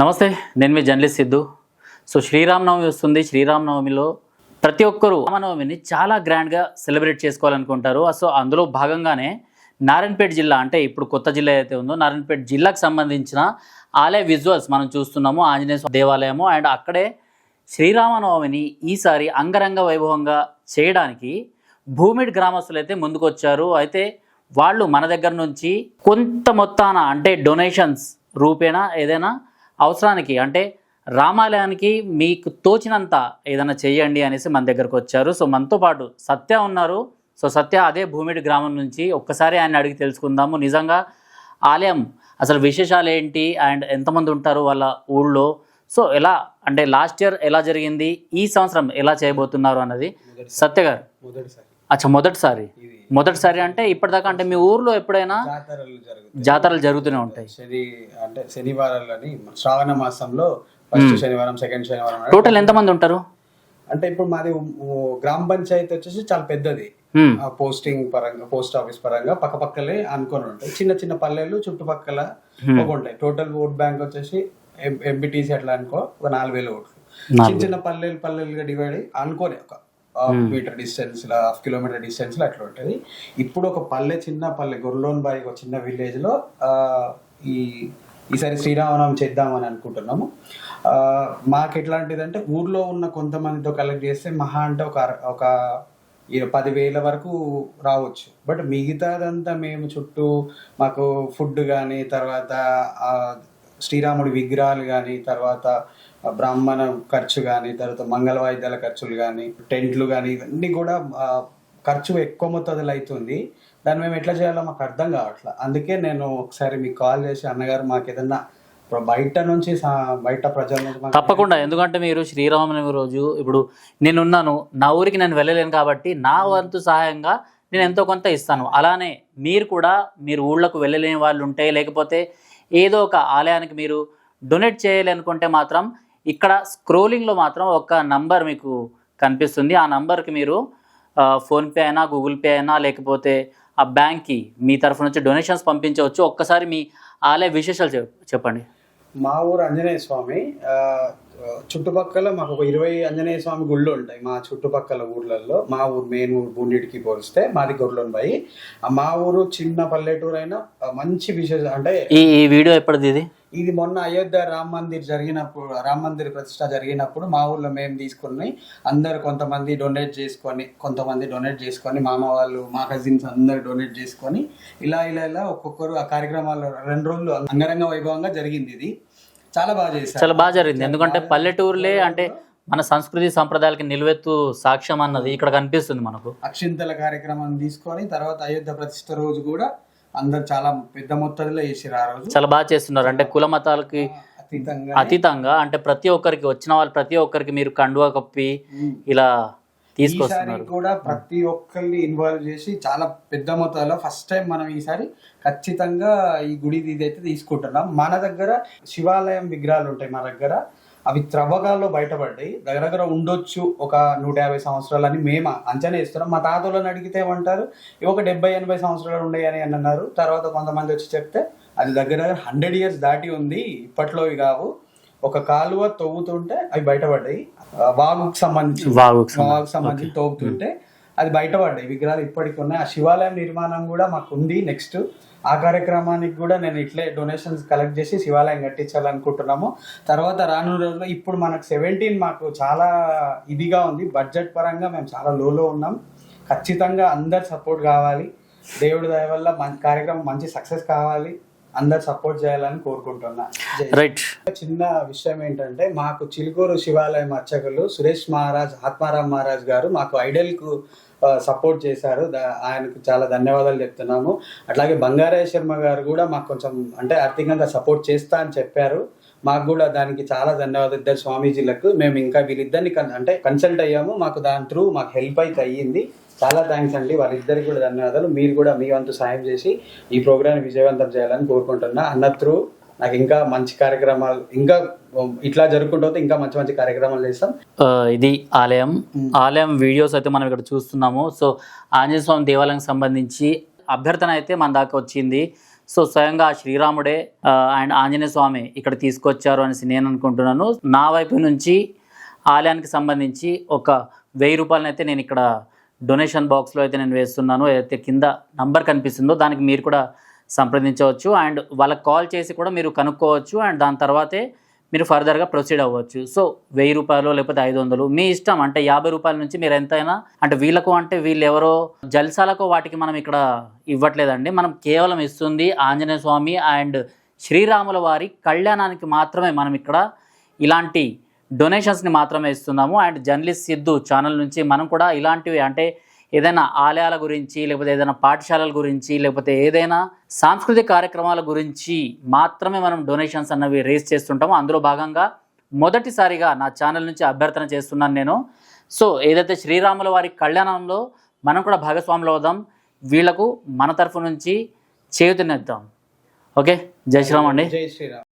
నమస్తే నేను మీ జర్నలిస్ట్ సిద్ధు. సో శ్రీరామనవమి వస్తుంది. శ్రీరామనవమిలో ప్రతి ఒక్కరూ రామనవమిని చాలా గ్రాండ్గా సెలబ్రేట్ చేసుకోవాలనుకుంటారు. సో అందులో భాగంగానే నారాయణపేట జిల్లా అంటే ఇప్పుడు కొత్త జిల్లా అయితే ఉందో నారాయణపేట జిల్లాకు సంబంధించిన ఆలయ విజువల్స్ మనం చూస్తున్నాము. ఆంజనేయ దేవాలయము. అండ్ అక్కడే శ్రీరామనవమిని ఈసారి అంగరంగ వైభవంగా చేయడానికి భూమిడి గ్రామస్తులు అయితే ముందుకొచ్చారు. అయితే వాళ్ళు మన దగ్గర నుంచి కొంత మొత్తాన అంటే డొనేషన్స్ రూపేణా ఏదైనా అవసరానికి అంటే రామాలయానికి మీకు తోచినంత ఏదైనా చేయండి అనేసి మన దగ్గరకు వచ్చారు. సో మనతో పాటు సత్య ఉన్నారు. సో సత్య అదే భూమిడి గ్రామం నుంచి ఒక్కసారి ఆయన అడిగి తెలుసుకుందాము. నిజంగా ఆలయం అసలు విశేషాలు ఏంటి? అండ్ ఎంతమంది ఉంటారు వాళ్ళ ఊళ్ళో? సో ఎలా అంటే లాస్ట్ ఇయర్ ఎలా జరిగింది? ఈ సంవత్సరం ఎలా చేయబోతున్నారు అన్నది సత్య గారు. మొదటిసారి. అచ్చా మొదటిసారి. మొదటిసారి అంటే ఇప్పటిదాకా అంటే మీ ఊర్లో ఎప్పుడైనా జాతరలు జరుగుతూనే ఉంటాయి. శని అంటే శనివారాలని శ్రావణ మాసంలో ఫస్ట్ శనివారం సెకండ్ శనివారం టోటల్ ఎంతమంది ఉంటారు? అంటే ఇప్పుడు మాది గ్రామ పంచాయతీ వచ్చేసి చాలా పెద్దది. పోస్టింగ్ పరంగా పోస్ట్ ఆఫీస్ పరంగా పక్క పక్కలే అనుకొని ఉంటాయి. చిన్న చిన్న పల్లెలు చుట్టుపక్కల ఒక ఉంటాయి. టోటల్ ఓట్ బ్యాంక్ వచ్చేసి ఎంబీటీసీ అట్లా అనుకో ఒక నాలుగు వేల ఓట్లు. చిన్న చిన్న పల్లెలు పల్లెలుగా డివైడ్ అయ్యి అనుకోని ఒక మీటర్ డిస్టెన్స్ లా హాఫ్ కిలోమీటర్ డిస్టెన్స్లో అట్లా ఉంటుంది. ఇప్పుడు ఒక పల్లె చిన్న పల్లె గొర్రెలోన్ బాయి ఒక చిన్న విలేజ్లో ఆ, ఈ ఈసారి శ్రీరామనవమి చేద్దామని అనుకుంటున్నాము. ఆ, మాకు ఎట్లాంటిదంటే ఊర్లో ఉన్న కొంతమందితో కలెక్ట్ చేస్తే మహా అంటే ఒక ఒక పదివేల వరకు రావచ్చు. బట్ మిగతాదంతా మేము చుట్టూ మాకు ఫుడ్ కానీ తర్వాత శ్రీరాముడి విగ్రహాలు కానీ తర్వాత బ్రాహ్మణ ఖర్చు కానీ తర్వాత మంగళ వాయిద్యాల ఖర్చులు కానీ టెంట్లు కానీ ఇవన్నీ కూడా ఖర్చు ఎక్కువ మొత్తంలో అవుతుంది దాన్ని మేము ఎట్లా చేయాలో మాకు అర్థం కావట్లా. అందుకే నేను ఒకసారి మీకు కాల్ చేసి అన్నగారు మాకు ఏదన్నా బయట నుంచి బయట ప్రజల నుంచి తప్పకుండా. ఎందుకంటే మీరు శ్రీరామనవమి రోజు ఇప్పుడు నేనున్నాను నా ఊరికి నేను వెళ్ళలేను కాబట్టి నా వంతు సహాయంగా నేను ఎంతో కొంత ఇస్తాను. అలానే మీరు కూడా మీరు ఊళ్ళకు వెళ్ళలేని వాళ్ళు ఉంటే లేకపోతే ఏదో ఒక ఆలయానికి మీరు డొనేట్ చేయాలనుకుంటే మాత్రం ఇక్కడ స్క్రోలింగ్లో మాత్రం ఒక నంబర్ మీకు కనిపిస్తుంది. ఆ నంబర్కి మీరు ఫోన్పే అయినా గూగుల్ పే అయినా లేకపోతే ఆ బ్యాంక్కి మీ తరఫు నుంచి డొనేషన్స్ పంపించవచ్చు. ఒక్కసారి మీ ఆలయ విశేషాలు చెప్- చెప్పండి. మా ఊరు ఆంజనేయ స్వామి చుట్టుపక్కల మాకు ఒక ఇరవై ఆంజనేయ స్వామి గుళ్ళు ఉంటాయి. మా చుట్టుపక్కల ఊర్లలో మా ఊరు మెయిన్ ఊరు బూండిటికి పోలిస్తే మాది గొర్రెలోని బాయి ఆ మా ఊరు చిన్న పల్లెటూరు అయినా మంచి విశేష అంటే ఈ వీడియో ఎప్పటిది ఇది? ఇది మొన్న అయోధ్య రామ్ మందిర్ జరిగినప్పుడు రామ్ మందిర్ ప్రతిష్ట జరిగినప్పుడు మా ఊర్లో మేము తీసుకుని అందరు కొంతమంది డొనేట్ చేసుకొని కొంతమంది డొనేట్ చేసుకొని మామ వాళ్ళు మా కజిన్స్ అందరు డొనేట్ చేసుకొని ఇలా ఇలా ఇలా ఒక్కొక్కరు ఆ కార్యక్రమాలు రెండు రోజులు అంగరంగ వైభవంగా జరిగింది ఇది. చాలా బాగా చేశారు. చాలా బాగా జరిగింది. ఎందుకంటే పల్లెటూరులే అంటే మన సంస్కృతి సంప్రదాయాలకి నిలువెత్తు సాక్ష్యం అన్నది ఇక్కడ కనిపిస్తుంది మనకు. అక్షింతల కార్యక్రమం తీసుకొని తర్వాత అయోధ్య ప్రతిష్ట రోజు కూడా అందరు చాలా పెద్ద మొత్తంలో చేసారు ఆ రోజు. చాలా బాగా చేస్తున్నారు. అంటే కుల మతాలకి అతీతంగా అతీతంగా అంటే ప్రతి ఒక్కరికి వచ్చిన వాళ్ళు ప్రతి ఒక్కరికి మీరు కండువా కప్పి ఇలా తీసుకొస్తున్నారు. కూడా ప్రతి ఒక్కరిని ఇన్వాల్వ్ చేసి చాలా పెద్ద మొత్తంలో ఫస్ట్ టైం మనం ఈసారి ఖచ్చితంగా ఈ గుడి ఇదైతే తీసుకుంటున్నాం. మన దగ్గర శివాలయం విగ్రహాలు ఉంటాయి మన దగ్గర. అవి త్రవ్వకాల్లో బయటపడ్డాయి. దగ్గర దగ్గర ఉండొచ్చు ఒక నూట యాభై సంవత్సరాలని మేము అంచనా ఇస్తున్నాం మా తాతలను అడిగితే ఏమంటారు ఇవి ఒక డెబ్బై ఎనభై సంవత్సరాలు ఉండయి అని అన్నారు. తర్వాత కొంతమంది వచ్చి చెప్తే అది దగ్గర దగ్గర హండ్రెడ్ ఇయర్స్ దాటి ఉంది. ఇప్పట్లో ఇవి కావు. ఒక కాలువ తవ్వుతుంటే అవి బయటపడ్డాయి. ఆ, వాగుకు సంబంధించి. వాగుకు సంబంధించి. వాగుకు సంబంధించి తవ్వుతుంటే అది బయటపడ్డాయి. విగ్రహాలు ఇప్పటికి ఉన్నాయి. ఆ శివాలయం నిర్మాణం కూడా మాకు ఉంది నెక్స్ట్. ఆ కార్యక్రమానికి కూడా నేను ఇట్లే డొనేషన్స్ కలెక్ట్ చేసి శివాలయం కట్టించాలనుకుంటున్నాము. తర్వాత రానున్న రోజుల్లో ఇప్పుడు మనకు సెవెంటీన్ మాకు చాలా ఇదిగా ఉంది. బడ్జెట్ పరంగా మేము చాలా లోలో ఉన్నాం. ఖచ్చితంగా అందరు సపోర్ట్ కావాలి. దేవుడి దయ వల్ల మంచి కార్యక్రమం మంచి సక్సెస్ కావాలి. అందరు సపోర్ట్ చేయాలని కోరుకుంటున్నా. రైట్ చిన్న విషయం ఏంటంటే మాకు చిలుకూరు శివాలయం అర్చకులు సురేష్ మహారాజ్ ఆత్మారాం మహారాజ్ గారు మాకు ఐడల్కు సపోర్ట్ చేశారు. ఆయనకు చాలా ధన్యవాదాలు చెప్తున్నాము. అట్లాగే బంగారయ్య శర్మ గారు కూడా మాకు కొంచెం అంటే ఆర్థికంగా సపోర్ట్ చేస్తా అని చెప్పారు. మాకు కూడా దానికి చాలా ధన్యవాదాలు. ఇద్దరు స్వామీజీలకు మేము ఇంకా వీళ్ళిద్దరిని అంటే కన్సల్ట్ అయ్యాము. మాకు దాని త్రూ మాకు హెల్ప్ అయితే అయ్యింది. చాలా థ్యాంక్స్ అండి. వాళ్ళిద్దరికి కూడా ధన్యవాదాలు. మీరు కూడా మీ వంతు సాయం చేసి ఈ ప్రోగ్రామ్ విజయవంతం చేయాలని కోరుకుంటున్నా. అన్న త్రూ నాకు ఇంకా మంచి కార్యక్రమాలు ఇంకా ఇట్లా పోతే ఇంకా మంచి మంచి కార్యక్రమాలు చేస్తాం. ఇది ఆలయం. ఆలయం వీడియోస్ అయితే మనం ఇక్కడ చూస్తున్నాము. సో ఆంజనేయ స్వామి దేవాలయం సంబంధించి అభ్యర్థన అయితే మన దాకా వచ్చింది. సో స్వయంగా శ్రీరాముడే అండ్ ఆంజనేయ స్వామి ఇక్కడ తీసుకొచ్చారు అనేసి నేను అనుకుంటున్నాను. నా వైపు నుంచి ఆలయానికి సంబంధించి ఒక వెయ్యి రూపాయలను అయితే నేను ఇక్కడ డొనేషన్ బాక్స్లో అయితే నేను వేస్తున్నాను. ఏదైతే కింద నంబర్ కనిపిస్తుందో దానికి మీరు కూడా సంప్రదించవచ్చు. అండ్ వాళ్ళకి కాల్ చేసి కూడా మీరు కనుక్కోవచ్చు. అండ్ దాని తర్వాతే మీరు ఫర్దర్గా ప్రొసీడ్ అవ్వచ్చు. సో వెయ్యి రూపాయలు లేకపోతే ఐదు వందలు. మీ ఇష్టం. అంటే యాభై రూపాయల నుంచి మీరు ఎంతైనా అంటే వీళ్ళకు అంటే వీళ్ళు ఎవరో జల్సాలకు వాటికి మనం ఇక్కడ ఇవ్వట్లేదండి. మనం కేవలం ఇస్తుంది ఆంజనేయ స్వామి అండ్ శ్రీరాముల వారి కళ్యాణానికి మాత్రమే మనం ఇక్కడ ఇలాంటి డొనేషన్స్ని మాత్రమే ఇస్తున్నాము. అండ్ జర్నలిస్ట్ సిద్ధు ఛానల్ నుంచి మనం కూడా ఇలాంటివి అంటే ఏదైనా ఆలయాల గురించి లేకపోతే ఏదైనా పాఠశాలల గురించి లేకపోతే ఏదైనా సాంస్కృతిక కార్యక్రమాల గురించి మాత్రమే మనం డొనేషన్స్ అన్నవి రేస్ చేస్తుంటాము. అందులో భాగంగా మొదటిసారిగా నా ఛానల్ నుంచి అభ్యర్థన చేస్తున్నాను నేను. సో ఏదైతే శ్రీరాముల వారి కళ్యాణంలో మనం కూడా భాగస్వాములు అవుదాం వీళ్ళకు మన తరఫు నుంచి చేయుతనిద్దాం ఓకే? జై శ్రీరామ్ అండి. జై శ్రీరామ్.